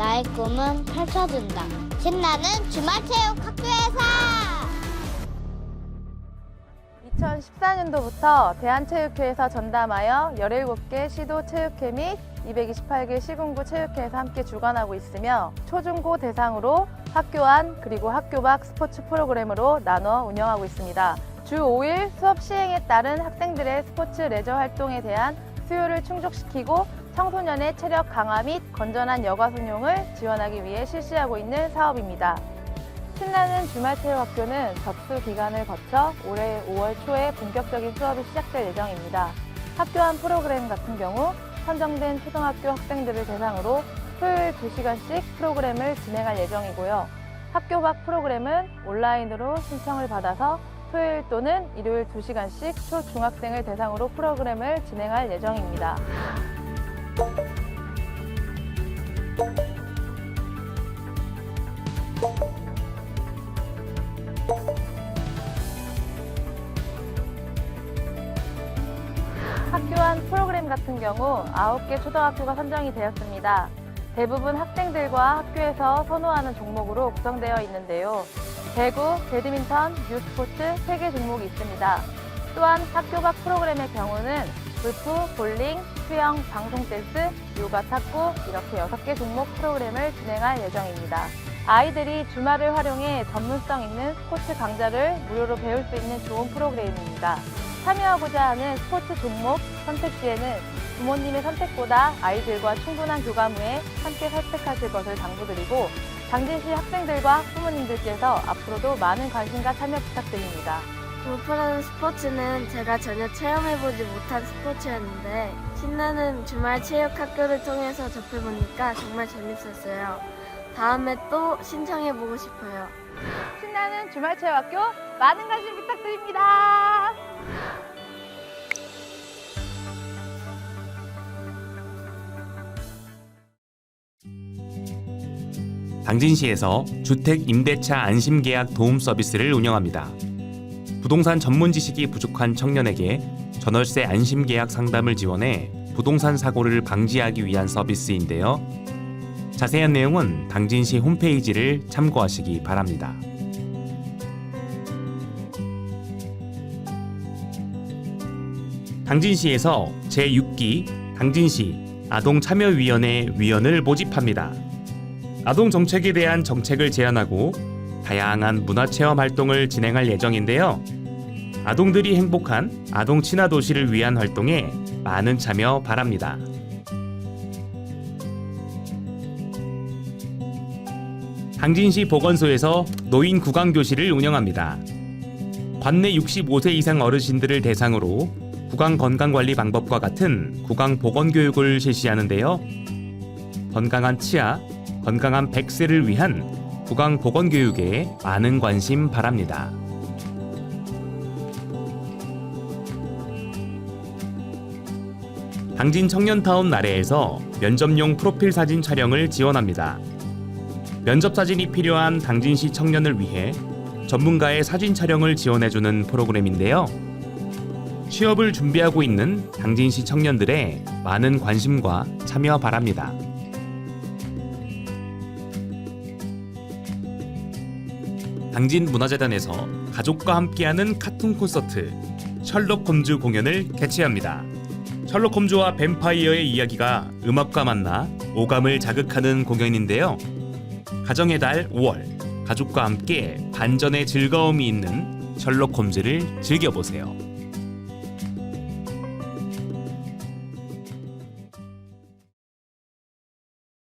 나의 꿈은 펼쳐진다. 신나는 주말체육 학교에서! 2014년도부터 대한체육회에서 전담하여 17개 시도 체육회 및 228개 시군구 체육회에서 함께 주관하고 있으며 초중고 대상으로 학교 안 그리고 학교 밖 스포츠 프로그램으로 나눠 운영하고 있습니다. 주 5일 수업 시행에 따른 학생들의 스포츠 레저 활동에 대한 수요를 충족시키고 청소년의 체력 강화 및 건전한 여가 선용을 지원하기 위해 실시하고 있는 사업입니다. 신나는 주말 체육학교는 접수 기간을 거쳐 올해 5월 초에 본격적인 수업이 시작될 예정입니다. 학교 안 프로그램 같은 경우 선정된 초등학교 학생들을 대상으로 토요일 2시간씩 프로그램을 진행할 예정이고요. 학교 밖 프로그램은 온라인으로 신청을 받아서 토요일 또는 일요일 2시간씩 초중학생을 대상으로 프로그램을 진행할 예정입니다. 학교 안 프로그램 같은 경우 9개 초등학교가 선정이 되었습니다. 대부분 학생들과 학교에서 선호하는 종목으로 구성되어 있는데요. 배구, 배드민턴, 유스포츠 3개 종목이 있습니다. 또한 학교 밖 프로그램의 경우는 골프, 볼링, 수영, 방송 댄스, 요가 탁구 이렇게 6개 종목 프로그램을 진행할 예정입니다. 아이들이 주말을 활용해 전문성 있는 스포츠 강좌를 무료로 배울 수 있는 좋은 프로그램입니다. 참여하고자 하는 스포츠 종목 선택 시에는 부모님의 선택보다 아이들과 충분한 교감 후에 함께 선택하실 것을 당부드리고 당진시 학생들과 학부모님들께서 앞으로도 많은 관심과 참여 부탁드립니다. 골프라는 스포츠는 제가 전혀 체험해보지 못한 스포츠였는데 신나는 주말 체육 학교를 통해서 접해보니까 정말 재밌었어요. 다음에 또 신청해보고 싶어요. 신나는 주말 체육학교 많은 관심 부탁드립니다. 당진시에서 주택 임대차 안심 계약 도움 서비스를 운영합니다. 부동산 전문 지식이 부족한 청년에게 전월세 안심 계약 상담을 지원해 부동산 사고를 방지하기 위한 서비스인데요. 자세한 내용은 당진시 홈페이지를 참고하시기 바랍니다. 당진시에서 제6기 당진시 아동참여위원회 위원을 모집합니다. 아동 정책에 대한 정책을 제안하고 다양한 문화체험 활동을 진행할 예정인데요. 아동들이 행복한 아동 친화 도시를 위한 활동에 많은 참여 바랍니다. 당진시 보건소에서 노인 구강 교실을 운영합니다. 관내 65세 이상 어르신들을 대상으로 구강 건강 관리 방법과 같은 구강 보건 교육을 실시하는데요. 건강한 치아, 건강한 100세를 위한 구강 보건 교육에 많은 관심 바랍니다. 당진 청년타운 나래에서 면접용 프로필 사진 촬영을 지원합니다. 면접 사진이 필요한 당진시 청년을 위해 전문가의 사진 촬영을 지원해주는 프로그램인데요. 취업을 준비하고 있는 당진시 청년들의 많은 관심과 참여 바랍니다. 당진 문화재단에서 가족과 함께하는 카툰 콘서트 셜록 홈즈 공연을 개최합니다. 셜록 홈즈와 뱀파이어의 이야기가 음악과 만나 오감을 자극하는 공연인데요. 가정의 달 5월 가족과 함께 반전의 즐거움이 있는 셜록 홈즈를 즐겨보세요.